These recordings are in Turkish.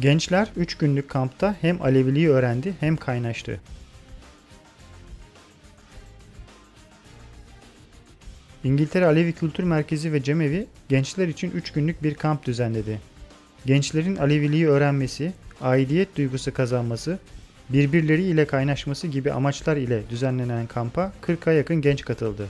Gençler 3 günlük kampta hem Aleviliği öğrendi hem kaynaştı. İngiltere Alevi Kültür Merkezi ve Cemevi gençler için 3 günlük bir kamp düzenledi. Gençlerin Aleviliği öğrenmesi, aidiyet duygusu kazanması, birbirleriyle kaynaşması gibi amaçlar ile düzenlenen kampa 40'a yakın genç katıldı.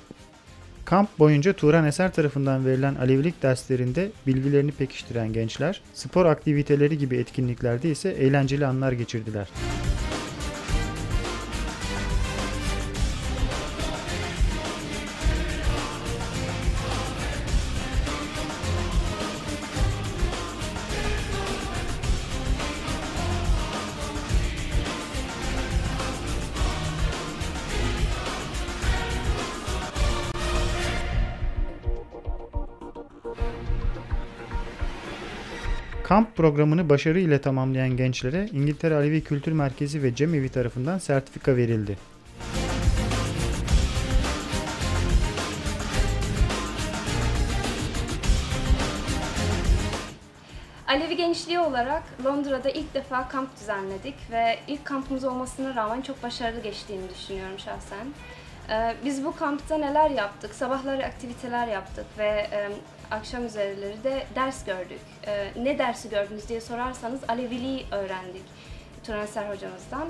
Kamp boyunca Turan Eser tarafından verilen Alevilik derslerinde bilgilerini pekiştiren gençler, spor aktiviteleri gibi etkinliklerde ise eğlenceli anlar geçirdiler. Kamp programını başarı ile tamamlayan gençlere İngiltere Alevi Kültür Merkezi ve Cemevi tarafından sertifika verildi. Alevi gençliği olarak Londra'da ilk defa kamp düzenledik ve ilk kampımız olmasına rağmen çok başarılı geçtiğini düşünüyorum şahsen. Ee, Biz bu kampta neler yaptık? Sabahları aktiviteler yaptık ve akşam üzerleri de ders gördük. Ee, Ne dersi gördünüz diye sorarsanız Aleviliği öğrendik Turan Ser hocamızdan.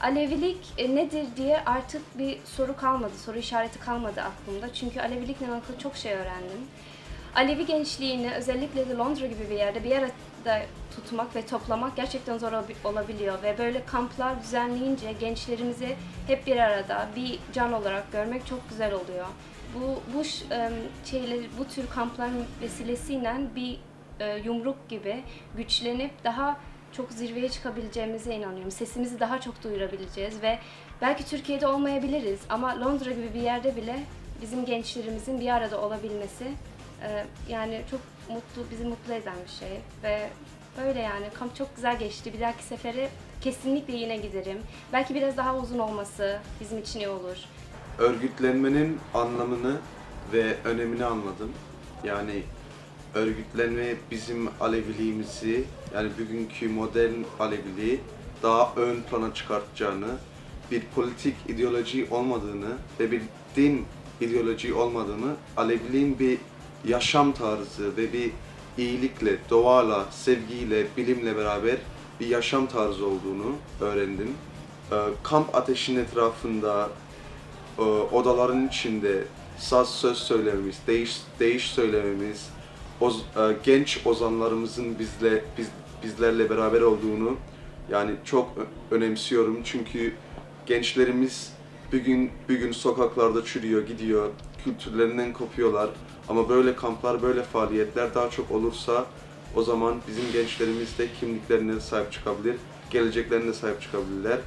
Alevilik e, nedir diye artık bir soru kalmadı, soru işareti kalmadı aklımda. Çünkü Alevilikle alakalı çok şey öğrendim. Alevi gençliğini özellikle de Londra gibi bir yerde bir arada tutmak ve toplamak gerçekten zor olabi- olabiliyor ve böyle kamplar düzenleyince gençlerimizi hep bir arada bir can olarak görmek çok güzel oluyor. Bu bu şeyler bu tür kampların vesilesiyle bir e, yumruk gibi güçlenip daha çok zirveye çıkabileceğimize inanıyorum. Sesimizi daha çok duyurabileceğiz ve belki Türkiye'de olmayabiliriz ama Londra gibi bir yerde bile bizim gençlerimizin bir arada olabilmesi ee, yani çok mutlu, bizi mutlu eden bir şey ve böyle yani kamp çok güzel geçti. Bir dahaki sefere kesinlikle yine giderim. Belki biraz daha uzun olması bizim için iyi olur. örgütlenmenin anlamını ve önemini anladım. Yani örgütlenme bizim Aleviliğimizi, yani bugünkü modern Aleviliği daha ön plana çıkartacağını, bir politik ideoloji olmadığını ve bir din ideoloji olmadığını, Aleviliğin bir yaşam tarzı ve bir iyilikle, doğayla, sevgiyle, bilimle beraber bir yaşam tarzı olduğunu öğrendim. Ee, Kamp ateşinin etrafında e, odaların içinde saz söz söylememiz, değiş, değiş söylememiz, oz- e, genç ozanlarımızın bizle biz, bizlerle beraber olduğunu yani çok önemsiyorum çünkü gençlerimiz bugün bugün sokaklarda çürüyor, gidiyor, kültürlerinden kopuyorlar. Ama böyle kamplar, böyle faaliyetler daha çok olursa o zaman bizim gençlerimiz de kimliklerine sahip çıkabilir, geleceklerine sahip çıkabilirler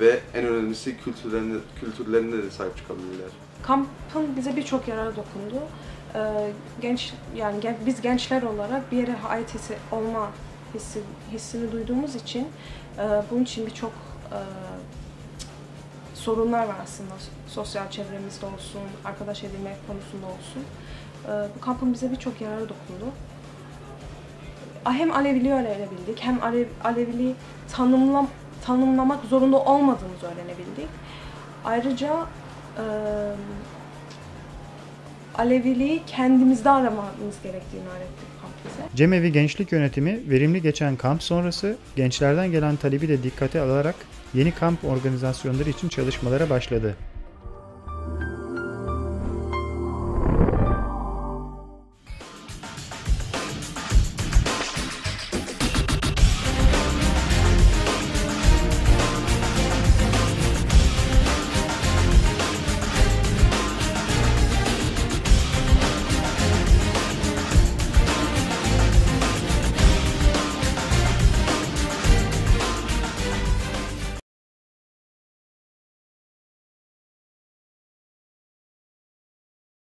ve en önemlisi kültürlerine, kültürlerine de sahip çıkabilirler. Kampın bize birçok yararı dokundu. Ee, genç yani gen- biz gençler olarak bir yere ait hissi olma hissi, hissini duyduğumuz için e, bunun için birçok e, sorunlar var aslında. Sosyal çevremizde olsun, arkadaş edinme konusunda olsun. E, bu kampın bize birçok yararı dokundu. Hem Aleviliği öğrenebildik, hem Alev, Aleviliği tanımlam, tanımlamak zorunda olmadığımızı öğrenebildik. Ayrıca Aleviliği kendimizde aramamız gerektiğini öğretti kamp bize. Cemevi Gençlik Yönetimi verimli geçen kamp sonrası gençlerden gelen talebi de dikkate alarak yeni kamp organizasyonları için çalışmalara başladı.